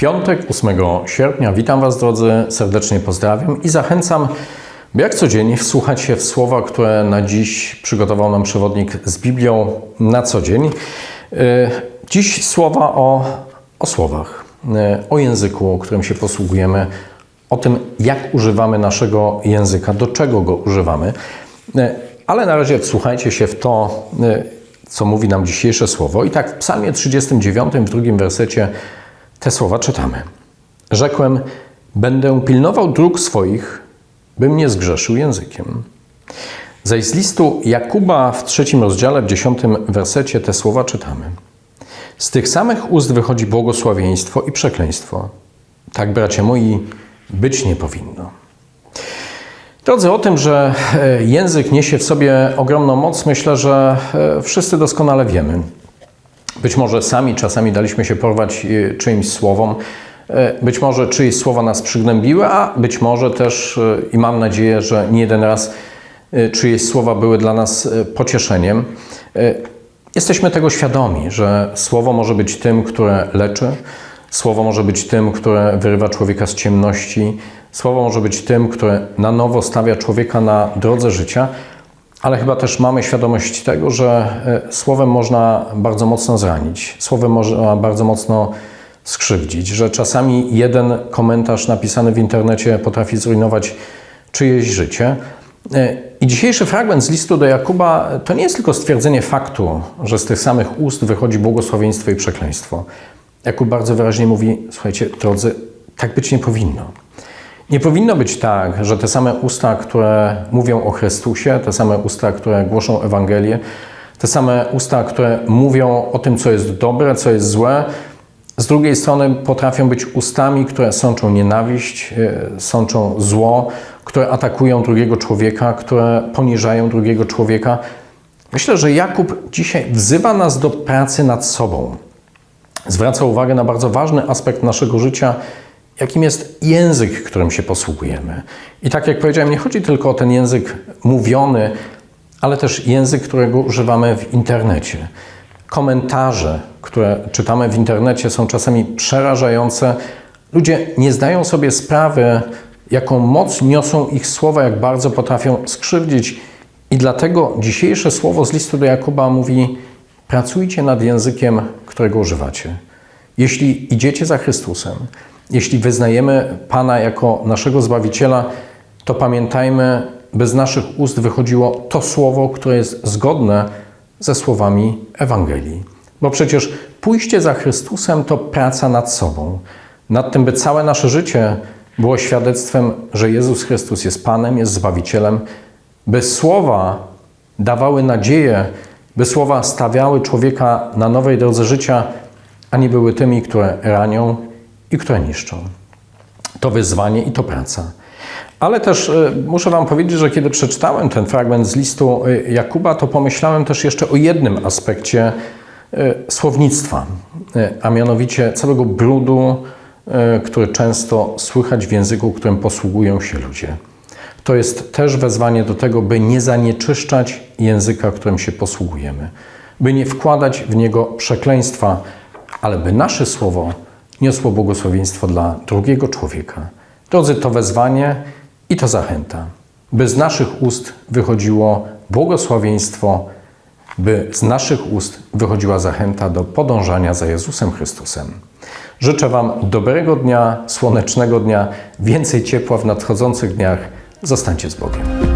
piątek, 8 sierpnia. Witam Was, drodzy, serdecznie pozdrawiam i zachęcam, by jak codziennie wsłuchać się w słowa, które na dziś przygotował nam przewodnik z Biblią na co dzień. Yy, Dziś słowa o, o słowach, yy, o języku, którym się posługujemy, o tym, jak używamy naszego języka, do czego go używamy. Yy, Ale na razie wsłuchajcie się w to, co mówi nam dzisiejsze słowo. I tak w Psalmie 39, w drugim wersecie, te słowa czytamy. Rzekłem: Będę pilnował dróg swoich, bym nie zgrzeszył językiem. Zaś z listu Jakuba w trzecim rozdziale, w dziesiątym wersecie te słowa czytamy. Z tych samych ust wychodzi błogosławieństwo i przekleństwo. Tak, bracia moi, być nie powinno. Drodzy, o tym, że e, język niesie w sobie ogromną moc, myślę, że e, wszyscy doskonale wiemy. Być może sami czasami daliśmy się porwać e, czyimś słowom, e, być może czyjeś słowa nas przygnębiły, a być może też, e, i mam nadzieję, że nie jeden raz czyjeś słowa były dla nas pocieszeniem. Jesteśmy tego świadomi, że słowo może być tym, które leczy, słowo może być tym, które wyrywa człowieka z ciemności, słowo może być tym, które na nowo stawia człowieka na drodze życia, ale chyba też mamy świadomość tego, że e, słowem można bardzo mocno zranić, słowem można bardzo mocno skrzywdzić, że czasami jeden komentarz napisany w internecie potrafi zrujnować czyjeś życie. E, I dzisiejszy fragment z listu do Jakuba to nie jest tylko stwierdzenie faktu, że z tych samych ust wychodzi błogosławieństwo i przekleństwo. Jakub bardzo wyraźnie mówi: Słuchajcie, drodzy, tak być nie powinno. Nie powinno być tak, że te same usta, które mówią o Chrystusie, te same usta, które głoszą Ewangelię, te same usta, które mówią o tym, co jest dobre, co jest złe, z drugiej strony potrafią być ustami, które sączą nienawiść, e, sączą zło, które atakują drugiego człowieka, które poniżają drugiego człowieka. Myślę, że Jakub dzisiaj wzywa nas do pracy nad sobą. Zwraca uwagę na bardzo ważny aspekt naszego życia, jakim jest język, którym się posługujemy. I tak jak powiedziałem, nie chodzi tylko o ten język mówiony, ale też język, którego używamy w internecie. Komentarze, które czytamy w internecie, są czasami przerażające. Ludzie nie zdają sobie sprawy, jaką moc niosą ich słowa, jak bardzo potrafią skrzywdzić. I dlatego dzisiejsze słowo z listu do Jakuba mówi: pracujcie nad językiem, którego używacie. Jeśli idziecie za Chrystusem, jeśli wyznajemy Pana jako naszego Zbawiciela, to pamiętajmy, by z naszych ust wychodziło to słowo, które jest zgodne ze słowami Ewangelii. Bo przecież pójście za Chrystusem to praca nad sobą, nad tym, by całe nasze życie było świadectwem, że Jezus Chrystus jest Panem, jest Zbawicielem, by słowa dawały nadzieję, by słowa stawiały człowieka na nowej drodze życia, a nie były tymi, które ranią i które niszczą. To wyzwanie i to praca. Ale też y, muszę Wam powiedzieć, że kiedy przeczytałem ten fragment z listu y, Jakuba, to pomyślałem też jeszcze o jednym aspekcie y, słownictwa, a mianowicie całego brudu, który często słychać w języku, którym posługują się ludzie. To jest też wezwanie do tego, by nie zanieczyszczać języka, którym się posługujemy, by nie wkładać w niego przekleństwa, ale by nasze słowo niosło błogosławieństwo dla drugiego człowieka. Drodzy, to wezwanie i to zachęta, by z naszych ust wychodziło błogosławieństwo, by z naszych ust wychodziła zachęta do podążania za Jezusem Chrystusem. Życzę Wam dobrego dnia, słonecznego dnia, więcej ciepła w nadchodzących dniach. Zostańcie z Bogiem.